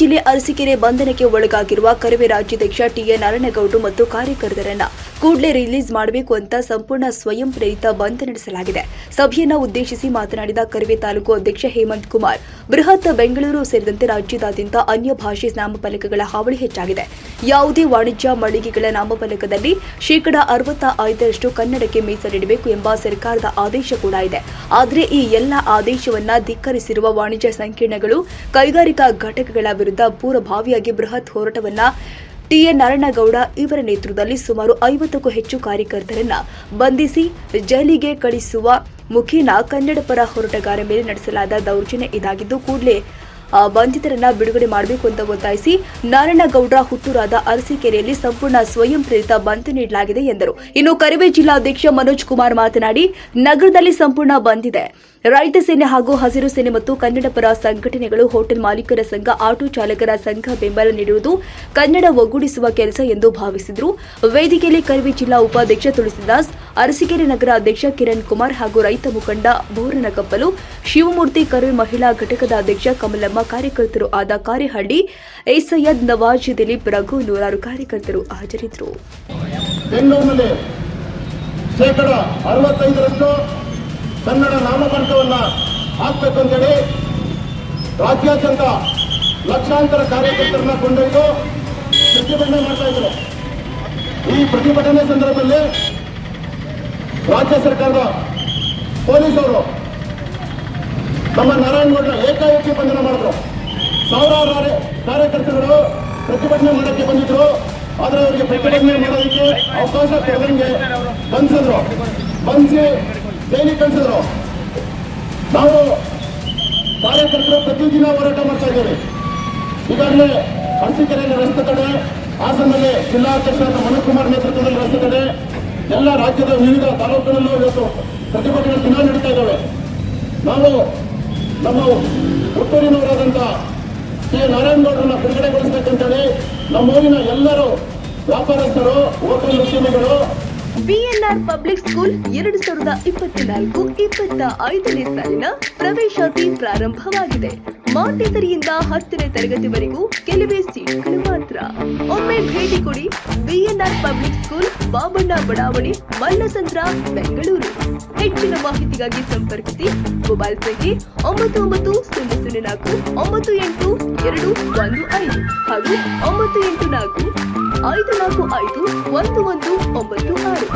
ಜಿಲ್ಲೆ ಅರಸೀಕೆರೆ ಬಂಧನಕ್ಕೆ ಒಳಗಾಗಿರುವ ಕರವೇ ರಾಜ್ಯಾಧ್ಯಕ್ಷ ಟಿಎನ್ ನಾರಾಯಣಗೌಡರು ಮತ್ತು ಕಾರ್ಯಕರ್ತರನ್ನ ಕೂಡಲೇ ರಿಲೀಸ್ ಮಾಡಬೇಕು ಅಂತ ಸಂಪೂರ್ಣ ಸ್ವಯಂ ಪ್ರೇರಿತ ಬಂದ್ ನಡೆಸಲಾಗಿದೆ. ಸಭೆಯನ್ನ ಉದ್ದೇಶಿಸಿ ಮಾತನಾಡಿದ ಕರವೇ ತಾಲೂಕು ಅಧ್ಯಕ್ಷ ಹೇಮಂತ್ ಕುಮಾರ್, ಬೃಹತ್ ಬೆಂಗಳೂರು ಸೇರಿದಂತೆ ರಾಜ್ಯದಾದ್ಯಂತ ಅನ್ಯ ಭಾಷೆ ನಾಮಫಲಕಗಳ ಹಾವಳಿ ಹೆಚ್ಚಾಗಿದೆ. ಯಾವುದೇ ವಾಣಿಜ್ಯ, ಮಳಿಗೆಗಳ ನಾಮಫಲಕದಲ್ಲಿ ಶೇಕಡಾ ಅರವತ್ತ ಐದರಷ್ಟು ಕನ್ನಡಕ್ಕೆ ಮೀಸಲಿಡಬೇಕು ಎಂಬ ಸರ್ಕಾರದ ಆದೇಶ ಕೂಡ ಇದೆ. ಆದರೆ ಈ ಎಲ್ಲ ಆದೇಶವನ್ನ ಧಿಕ್ಕರಿಸಿರುವ ವಾಣಿಜ್ಯ ಸಂಕೀರ್ಣಗಳು ಕೈಗಾರಿಕಾ ಘಟಕಗಳ ವಿರುದ್ಧ ಪೂರ್ವಭಾವಿಯಾಗಿ ಬೃಹತ್ ಹೋರಾಟವನ್ನ ಟಿಎನ್ ನಾರಾಯಣಗೌಡ ಇವರ ನೇತೃತ್ವದಲ್ಲಿ ಸುಮಾರು ಐವತ್ತಕ್ಕೂ ಹೆಚ್ಚು ಕಾರ್ಯಕರ್ತರನ್ನ ಬಂಧಿಸಿ ಜೈಲಿಗೆ ಕಳಿಸುವ ಮುಖೇನ ಕನ್ನಡ ಪರ ಹೋರಾಟಗಾರ ಮೇಲೆ ನಡೆಸಲಾದ ದೌರ್ಜನ್ಯ ಇದಾಗಿದ್ದು, ಕೂಡಲೇ ಬಂಧಿತರನ್ನ ಬಿಡುಗಡೆ ಮಾಡಬೇಕು ಅಂತ ಒತ್ತಾಯಿಸಿ ನಾರಾಯಣಗೌಡ ಹುಟ್ಟೂರಾದ ಅರಸೀಕೆರೆಯಲ್ಲಿ ಸಂಪೂರ್ಣ ಸ್ವಯಂ ಪ್ರೇರಿತ ಬಂದ್ ನೀಡಲಾಗಿದೆ ಎಂದರು. ಇನ್ನು ಕರಿವೆ ಜಿಲ್ಲಾಧ್ಯಕ್ಷ ಮನೋಜ್ ಕುಮಾರ್ ಮಾತನಾಡಿ, ನಗರದಲ್ಲಿ ಸಂಪೂರ್ಣ ಬಂದಿದೆ ರೈತ ಸೇನೆ ಹಾಗೂ ಹಸಿರು ಸೇನೆ ಮತ್ತು ಕನ್ನಡ ಪರ ಸಂಘಟನೆಗಳು ಹೋಟೆಲ್ ಮಾಲೀಕರ ಸಂಘ, ಆಟೋ ಚಾಲಕರ ಸಂಘ ಬೆಂಬಲ ನೀಡುವುದು ಕನ್ನಡ ಒಗ್ಗೂಡಿಸುವ ಕೆಲಸ ಎಂದು ಭಾವಿಸಿದರು. ವೇದಿಕೆಯಲ್ಲಿ ಕರ್ವಿ ಜಿಲ್ಲಾ ಉಪಾಧ್ಯಕ್ಷ ತುಳಸಿದಾಸ್, ಅರಸೀಕೆರೆ ನಗರ ಅಧ್ಯಕ್ಷ ಕಿರಣ್ ಕುಮಾರ್ ಹಾಗೂ ರೈತ ಮುಖಂಡ ಬೋರನ ಕಪ್ಪಲು ಶಿವಮೂರ್ತಿ ಕರ್ವಿ ಮಹಿಳಾ ಘಟಕದ ಅಧ್ಯಕ್ಷ ಕಮಲಮ್ಮ, ಕಾರ್ಯಕರ್ತರು ಆದ ಕಾರ್ಯಹಳ್ಳಿ ಎ ನವಾಜ್, ದಿಲೀಪ್ ರಘು ನೂರಾರು ಕಾರ್ಯಕರ್ತರು ಹಾಜರಿದ್ದರು. ಕನ್ನಡ ನಾಮಫಲಕವನ್ನ ಹಾಕ್ಬೇಕಂತೇಳಿ ರಾಜ್ಯಾದ್ಯಂತ ಲಕ್ಷಾಂತರ ಕಾರ್ಯಕರ್ತರನ್ನ ಕೊಂಡೊಯ್ದು ಪ್ರತಿಭಟನೆ ಮಾಡ್ತಾ ಇದ್ರು ಈ ಪ್ರತಿಭಟನೆ ಸಂದರ್ಭದಲ್ಲಿ ರಾಜ್ಯ ಸರ್ಕಾರದ ಪೊಲೀಸರು ನಮ್ಮ ನಾರಾಯಣಗೌಡರ ಏಕಾಏಕಿ ಬಂಧನ ಮಾಡಿದ್ರು. ಸಾವಿರಾರು ಕಾರ್ಯ- ಕಾರ್ಯಕರ್ತರು ಪ್ರತಿಭಟನೆ ಮಾಡೋಕ್ಕೆ ಬಂದಿದ್ರು. ಆದ್ರೆ ಅವರಿಗೆ ಪ್ರತಿಭಟನೆ ಮಾಡೋದಕ್ಕೆ ಅವಕಾಶ ಕೊಡದಂಗೆ ಬಂಧಿಸಿದ್ರು ಬಂಧಿಸಿ ಜೈಲಿಗೆ ಕಳಿಸಿದ್ರು ನಾವು ಕಾರ್ಯಕರ್ತರು ಪ್ರತಿದಿನ ಹೋರಾಟ ಮಾಡ್ತಾ ಇದ್ದೇವೆ. ಈಗಾಗಲೇ ಅರಸೀಕೆರೆಯಲ್ಲಿ ರಸ್ತೆ ತಡೆ ಜಿಲ್ಲಾ ಜಿಲ್ಲಾಧ್ಯಕ್ಷರಾದ ಮನೋಜ್ ಕುಮಾರ್ ನೇತೃತ್ವದಲ್ಲಿ ರಸ್ತೆ ತಡೆ, ಎಲ್ಲ ರಾಜ್ಯದ ವಿವಿಧ ತಾಲೂಕುಗಳಲ್ಲೂ ಇವತ್ತು ಪ್ರತಿಭಟನೆ ದಿನ ನಡೀತಾ ಇದ್ದಾವೆ. ನಾವು ನಮ್ಮ ಹುಟ್ಟೂರಿನವರಾದಂಥ ಕೆ. ನಾರಾಯಣಗೌಡರನ್ನ ಬಿಡುಗಡೆಗೊಳಿಸಬೇಕಂತೇಳಿ ನಮ್ಮೂರಿನ ಎಲ್ಲರೂ ವ್ಯಾಪಾರಸ್ಥರು, ಹೋಟೆಲ್ ಉದ್ಯಮಿಗಳು ಬಿಎನ್ಆರ್ ಪಬ್ಲಿಕ್ ಸ್ಕೂಲ್ ಎರಡು ಸಾವಿರದ ಇಪ್ಪತ್ನಾಲ್ಕು ಇಪ್ಪತ್ತ ಐದನೇ ಸಾಲಿನ ಪ್ರವೇಶಾತಿ ಪ್ರಾರಂಭವಾಗಿದೆ. ಮಾಂಟೇಸರಿಯಿಂದ ಹತ್ತನೇ ತರಗತಿವರೆಗೂ ಕೆಲವೇ ಸೀಟ್ಗಳು ಮಾತ್ರ. ಒಮ್ಮೆ ಭೇಟಿ ಕೊಡಿ ಬಿಎನ್ಆರ್ ಪಬ್ಲಿಕ್ ಸ್ಕೂಲ್ ಬಾಬಣ್ಣ ಬಡಾವಣೆ, ಮಲ್ಲಸಂದ್ರ, ಬೆಂಗಳೂರು. ಹೆಚ್ಚಿನ ಮಾಹಿತಿಗಾಗಿ ಸಂಪರ್ಕಿಸಿ. ಮೊಬೈಲ್ ಸಂಖ್ಯೆ ಒಂಬತ್ತು ಒಂಬತ್ತು ಸೊನ್ನೆ ಸೊನ್ನೆ ನಾಲ್ಕು ಒಂಬತ್ತು ಎಂಟು ಎರಡು ಒಂದು ಐದು ಹಾಗೂ ಒಂಬತ್ತು ಎಂಟು ನಾಲ್ಕು ಐದು ನಾಲ್ಕು ಐದು ಒಂದು ಒಂದು ಒಂಬತ್ತು ಆರು.